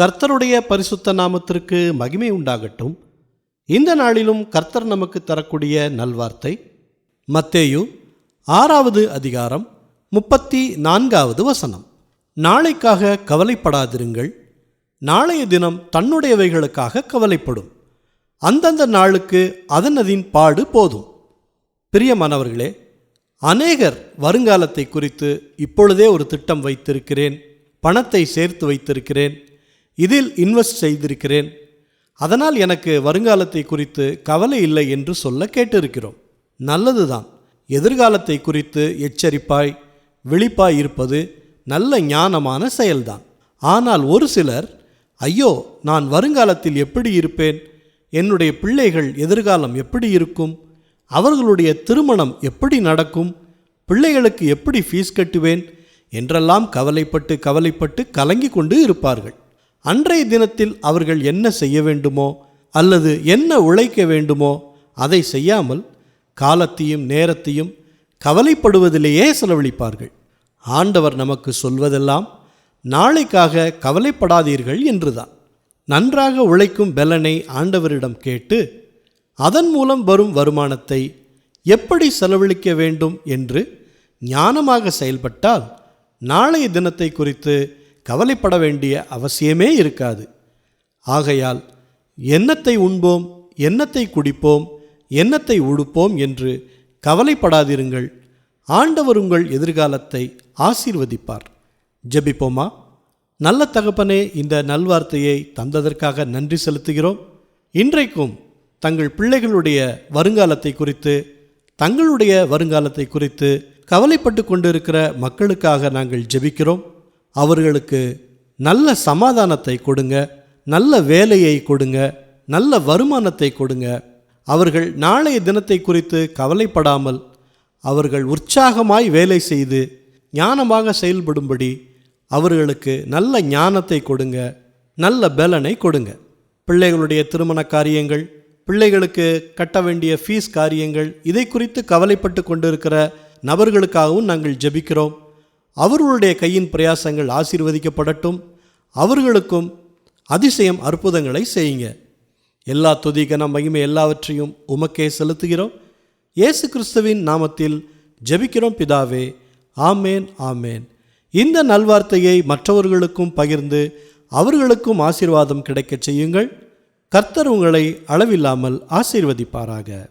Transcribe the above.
கர்த்தருடைய பரிசுத்த நாமத்திற்கு மகிமை உண்டாகட்டும். இந்த நாளிலும் கர்த்தர் நமக்கு தரக்கூடிய நல்வார்த்தை மத்தேயு ஆறாவது அதிகாரம் முப்பத்தி நான்காவது வசனம். நாளைக்காக கவலைப்படாதிருங்கள். நாளைய தினம் தன்னுடையவைகளுக்காக கவலைப்படும். அந்தந்த நாளுக்கு அதனதின் பாடு போதும். பிரியமானவர்களே அநேகர் வருங்காலத்தை குறித்து இப்பொழுதே ஒரு திட்டம் வைத்திருக்கிறேன் பணத்தை சேர்த்து வைத்திருக்கிறேன். இதில் இன்வெஸ்ட் செய்திருக்கிறேன். அதனால் எனக்கு வருங்காலத்தை குறித்து கவலை இல்லை என்று சொல்ல கேட்டிருக்கிறோம். நல்லதுதான். எதிர்காலத்தை குறித்து எச்சரிப்பாய் விழிப்பாய் இருப்பது நல்ல ஞானமான செயல்தான். ஆனால் ஒரு சிலர் ஐயோ நான் வருங்காலத்தில் எப்படி இருப்பேன்? என்னுடைய பிள்ளைகள் எதிர்காலம் எப்படி இருக்கும்? அவர்களுடைய திருமணம் எப்படி நடக்கும்? பிள்ளைகளுக்கு எப்படி ஃபீஸ் கட்டுவேன்? என்றெல்லாம் கவலைப்பட்டு கவலைப்பட்டு கலங்கி கொண்டு இருப்பார்கள். அன்றைய தினத்தில் அவர்கள் என்ன செய்ய வேண்டுமோ அல்லது என்ன உழைக்க வேண்டுமோ அதை செய்யாமல் காலத்தையும் நேரத்தையும் கவலைப்படுவதிலேயே செலவழிப்பார்கள். ஆண்டவர் நமக்கு சொல்வதெல்லாம் நாளைக்காக கவலைப்படாதீர்கள் என்றுதான். நன்றாக உழைக்கும் பெலனை ஆண்டவரிடம் கேட்டு அதன் மூலம் வரும் வருமானத்தை எப்படி செலவழிக்க வேண்டும் என்று ஞானமாக செயல்பட்டால் நாளைய தினத்தை குறித்து கவலைப்பட வேண்டிய அவசியமே இருக்காது. ஆகையால் எண்ணத்தை உண்போம் எண்ணத்தை குடிப்போம் எண்ணத்தை உடுப்போம் என்று கவலைப்படாதிருங்கள். ஆண்டவர் உங்கள் எதிர்காலத்தை ஆசீர்வதிப்பார். ஜெபிப்போமா? நல்ல தகப்பனே இந்த நல்வார்த்தையை தந்ததற்காக நன்றி செலுத்துகிறோம். இன்றைக்கும் தங்கள் பிள்ளைகளுடைய வருங்காலத்தை குறித்து தங்களுடைய வருங்காலத்தை குறித்து கவலைப்பட்டு கொண்டிருக்கிற மக்களுக்காக நாங்கள் ஜெபிக்கிறோம். அவர்களுக்கு நல்ல சமாதானத்தை கொடுங்க நல்ல வேலையை கொடுங்க நல்ல வருமானத்தை கொடுங்க. அவர்கள் நாளைய தினத்தை குறித்து கவலைப்படாமல் அவர்கள் உற்சாகமாய் வேலை செய்து ஞானமாக செயல்படும்படி அவர்களுக்கு நல்ல ஞானத்தை கொடுங்க நல்ல பலனை கொடுங்க. பிள்ளைகளுடைய திருமண காரியங்கள் பிள்ளைகளுக்கு கட்ட வேண்டிய ஃபீஸ் காரியங்கள் இதை குறித்து கவலைப்பட்டு கொண்டிருக்கிற நபர்களுக்காகவும் நாங்கள் ஜெபிக்கிறோம். அவர்களுடைய கையின் பிரயாசங்கள் ஆசீர்வதிக்கப்படட்டும். அவர்களுக்கும் அதிசயம் அற்புதங்களை செய்யுங்க. எல்லா துதிகன மகிமை எல்லாவற்றையும் உமக்கே செலுத்துகிறோம். இயேசு கிறிஸ்துவின் நாமத்தில் ஜெபிக்கிறோம் பிதாவே. ஆமேன் ஆமேன். இந்த நல்வார்த்தையை மற்றவர்களுக்கும் பகிர்ந்து அவர்களுக்கும் ஆசீர்வாதம் கிடைக்கச் செய்யுங்கள். கர்த்தர் உங்களை அளவில்லாமல் ஆசீர்வதிப்பாராக.